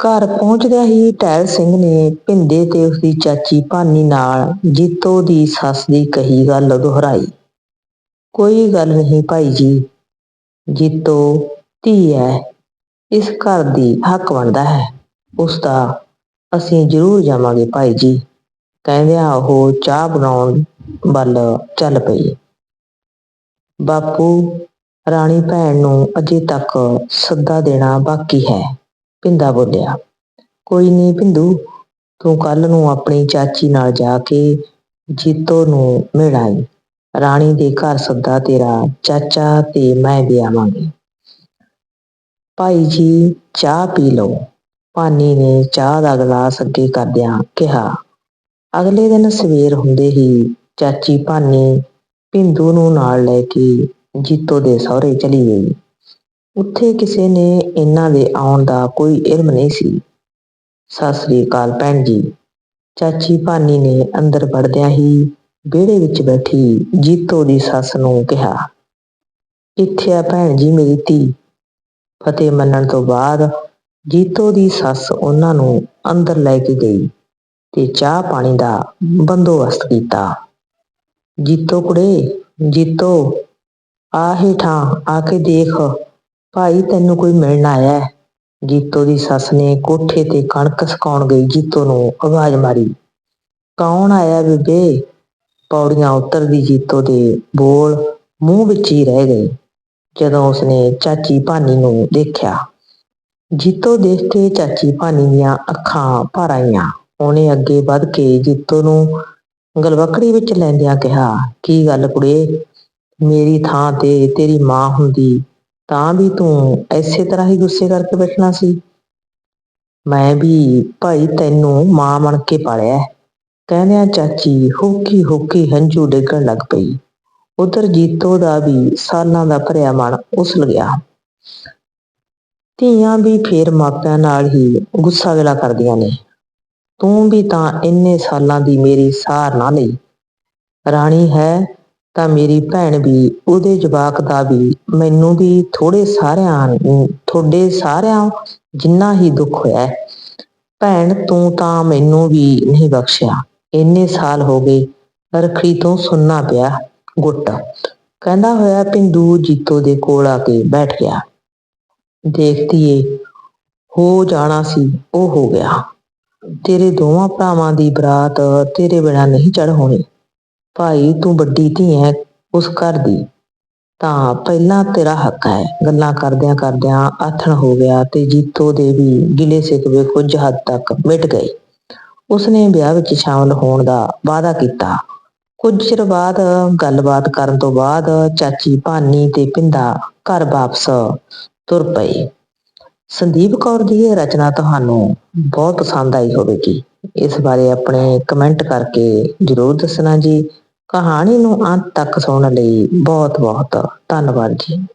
ਘਰ ਪਹੁੰਚਦਿਆਂ ਹੀ ਟਹਿਲ ਸਿੰਘ ਨੇ ਭਿੰਦੇ ਤੇ ਉਸਦੀ ਚਾਚੀ ਭਾਨੀ ਨਾਲ ਜੀਤੋ ਦੀ ਸੱਸ ਦੀ ਕਹੀ ਗੱਲ ਦੁਹਰਾਈ। ਕੋਈ ਗੱਲ ਨਹੀਂ ਭਾਈ ਜੀ, ਜੀਤੋ ਧੀ ਹੈ ਇਸ ਘਰ ਦੀ ਹੱਕ ਬਣਦਾ ਹੈ, ਉਸ ਦਾ ਅਸੀਂ ਜ਼ਰੂਰ ਜਾਵਾਂਗੇ ਭਾਈ ਜੀ, ਕਹਿੰਦਿਆਂ ਉਹ ਚਾਹ ਬਣਾਉਣ ਵੱਲ ਚੱਲ ਪਈ। ਬਾਪੂ, ਰਾਣੀ ਭੈਣ ਨੂੰ ਅਜੇ ਤੱਕ ਸੱਦਾ ਦੇਣਾ ਬਾਕੀ ਹੈ। ਭਿੰਦਾ ਬੋਲਿਆ, ਕੋਈ ਨਹੀਂ ਭਿੰਦੂ ਤੂੰ ਕੱਲ ਨੂੰ ਆਪਣੀ ਚਾਚੀ ਨਾਲ ਜਾ ਕੇ ਜੀਤੋ ਨੂੰ ਮਿਲ ਆਈ। ਰਾਣੀ ਦੇ ਘਰ ਸੱਦਾ ਤੇਰਾ, ਚਾਚਾ ਤੇ ਮੈਂ ਵੀ ਆਵਾਂਗੇ ਭਾਈ ਜੀ, ਚਾਹ ਪੀ ਲਓ। ਭਾਨੀ ਨੇ ਚਾਹ ਦਾ ਗਲਾਸ ਅੱਗੇ ਕਰਦਿਆਂ ਕਿਹਾ। ਅਗਲੇ ਦਿਨ ਸਵੇਰ ਹੁੰਦੇ ਹੀ ਚਾਚੀ ਭਾਨੀ ਭਿੰਦੂ ਨੂੰ ਨਾਲ ਲੈ ਕੇ ਜੀਤੋ ਦੇ ਸਹੁਰੇ ਚਲੀ ਗਈ। ਉੱਥੇ ਕਿਸੇ ਨੇ ਇਹਨਾਂ ਦੇ ਆਉਣ ਦਾ ਕੋਈ ਇਲਮ ਨਹੀਂ ਸੀ। ਸਤਿ ਸ੍ਰੀ ਅਕਾਲ ਭੈਣ ਜੀ। ਚਾਚੀ ਭਾਨੀ ਨੇ ਅੰਦਰ ਵੜਦਿਆਂ ਹੀ ਵਿਹੜੇ ਵਿੱਚ ਬੈਠੀ ਜੀਤੋ ਦੀ ਸੱਸ ਨੂੰ ਕਿਹਾ, ਇੱਥੇ ਆ ਭੈਣ ਜੀ ਮੇਰੀ ਧੀ। ਫਤਿਹ ਮੰਨਣ ਤੋਂ ਬਾਅਦ ਜੀਤੋ ਦੀ ਸੱਸ ਉਹਨਾਂ ਨੂੰ ਅੰਦਰ ਲੈ ਕੇ ਗਈ ਤੇ ਚਾਹ ਪਾਣੀ ਦਾ ਬੰਦੋਬਸਤ ਕੀਤਾ। ਜੀਤੋ ਕੁੜੇ, ਜੀਤੋ, ਆ ਹੇਠਾਂ ਆ ਕੇ ਦੇਖ। ਭਾਈ, ਤੈਨੂੰ ਕੋਈ ਮਿਲਣ ਆਇਆ ਹੈ? ਜੀਤੋ ਦੀ ਸੱਸ ਨੇ ਕੋਠੇ ਤੇ ਕਣਕ ਸੁਕਾਉਣ ਗਈ ਜੀਤੋ ਨੂੰ ਆਵਾਜ਼ ਮਾਰੀ। ਕੌਣ ਆਇਆ ਬੇਬੇ? ਪੌੜੀਆਂ ਉਤਰਦੀ ਜੀਤੋ ਦੇ ਬੋਲ ਮੂੰਹ ਵਿੱਚ ਹੀ ਰਹਿ ਗਏ, ਜਦੋਂ ਉਸਨੇ ਚਾਚੀ ਭਾਨੀ ਨੂੰ ਦੇਖਿਆ। ਜੀਤੋ ਦੇਖ ਕੇ ਚਾਚੀ ਭਾਨੀ ਦੀਆਂ ਅੱਖਾਂ ਭਰ ਆਈਆਂ। ਉਹਨੇ ਅੱਗੇ ਵੱਧ ਕੇ ਜੀਤੋ ਨੂੰ ਗਲਵਕੜੀ ਵਿੱਚ ਲੈਂਦਿਆਂ ਕਿਹਾ, ਕੀ ਗੱਲ ਕੁੜੇ? ਮੇਰੀ ਥਾਂ ਤੇ ਤੇਰੀ ਮਾਂ ਹੁੰਦੀ ਤਾਂ ਵੀ ਤੂੰ ਐਸੇ ਤਰ੍ਹਾਂ ਹੀ ਗੁੱਸੇ ਕਰਕੇ ਬੈਠਣਾ ਸੀ। ਮੈਂ ਵੀ ਭਾਈ ਤੈਨੂੰ ਮਾਂ ਬਣ ਕੇ ਪਾਲਿਆ। ਕਹਿੰਦਿਆਂ ਚਾਚੀ ਹੋਕੀ ਹੋਕੀ ਹੰਝੂ ਡੇਗਣ ਲੱਗ ਪਈ। ਉਧਰ ਜੀਤੋ ਦਾ ਵੀ ਸਾਲਾਂ ਦਾ ਭਰਿਆ ਮਨ ਉਸਲ ਗਿਆ। ਧੀਆਂ ਵੀ ਫੇਰ ਮਾਪਿਆਂ ਨਾਲ ਹੀ ਗੁੱਸਾ ਗਿਲਾ ਕਰਦੀਆਂ ਨੇ। ਤੂੰ ਵੀ ਤਾਂ ਇੰਨੇ ਸਾਲਾਂ ਦੀ ਮੇਰੀ ਸਾਰ ਨਾ ਲਈ। ਰਾਣੀ ਹੈ ਤਾਂ ਮੇਰੀ ਭੈਣ ਵੀ, ਉਹਦੇ ਜਵਾਕ ਦਾ ਵੀ, ਮੈਨੂੰ ਵੀ ਥੋੜੇ ਸਾਰਿਆਂ ਨੂੰ, ਤੁਹਾਡੇ ਸਾਰਿਆਂ ਜਿੰਨਾ ਹੀ ਦੁੱਖ ਹੋਇਆ ਹੈ। ਭੈਣ, ਤੂੰ ਤਾਂ ਮੈਨੂੰ ਵੀ ਨਹੀਂ ਬਖਸ਼ਿਆ। ਇੰਨੇ ਸਾਲ ਹੋ ਗਏ, ਰਖੜੀ ਤੋਂ ਸੁਣਨਾ ਪਿਆ ਗੁੱਟ। ਕਹਿੰਦਾ ਹੋਇਆ ਪਿੰਦੂ ਜੀਤੋ ਦੇ ਕੋਲ ਆ ਕੇ ਬੈਠ ਗਿਆ। ਦੇਖਦੀਏ ਹੋ ਜਾਣਾ ਸੀ, ਉਹ ਹੋ ਗਿਆ। ਤੇਰੇ ਦੋਵਾਂ ਭਰਾਵਾਂ ਦੀ ਬਰਾਤ ਤੇਰੇ ਬਿਨਾਂ ਨਹੀਂ ਚੜ ਹੋਣੀ। ਭਾਈ, ਤੂੰ ਵੱਡੀ ਧੀ ਹੈ, ਉਸ ਘਰ ਦੀ। ਤਾਂ ਪਹਿਲਾਂ ਤੇਰਾ ਹੱਕ ਹੈ। ਗੱਲਾਂ ਕਰਦਿਆਂ ਕਰਦਿਆਂ ਆਥਣ ਹੋ ਗਿਆ ਤੇ ਜੀਤੋ ਦੇ ਵੀ ਗਿਲੇ ਸਿਕਵੇ ਕੁਝ ਹੱਦ ਤੱਕ ਮਿਟ ਗਏ। ਉਸਨੇ ਵਿਆਹ ਵਿੱਚ ਸ਼ਾਮਲ ਹੋਣ ਦਾ ਵਾਅਦਾ ਕੀਤਾ। ਕੁਝ ਚਿਰ ਬਾਅਦ ਗੱਲਬਾਤ ਕਰਨ ਤੋਂ ਬਾਅਦ ਚਾਚੀ ਭਾਨੀ ਤੇ ਪਿੰਦਾ ਘਰ ਵਾਪਸ ਤੁਰ ਪਏ। ਸੰਦੀਪ ਕੌਰ ਦੀ ਇਹ ਰਚਨਾ ਤੁਹਾਨੂੰ ਬਹੁਤ ਪਸੰਦ ਆਈ ਹੋਵੇਗੀ। ਇਸ ਬਾਰੇ ਆਪਣੇ ਕਮੈਂਟ ਕਰਕੇ ਜਰੂਰ ਦੱਸਣਾ ਜੀ। ਕਹਾਣੀ ਨੂੰ ਅੰਤ ਤੱਕ ਸੁਣਨ ਲਈ। ਬਹੁਤ ਬਹੁਤ ਧੰਨਵਾਦ ਜੀ।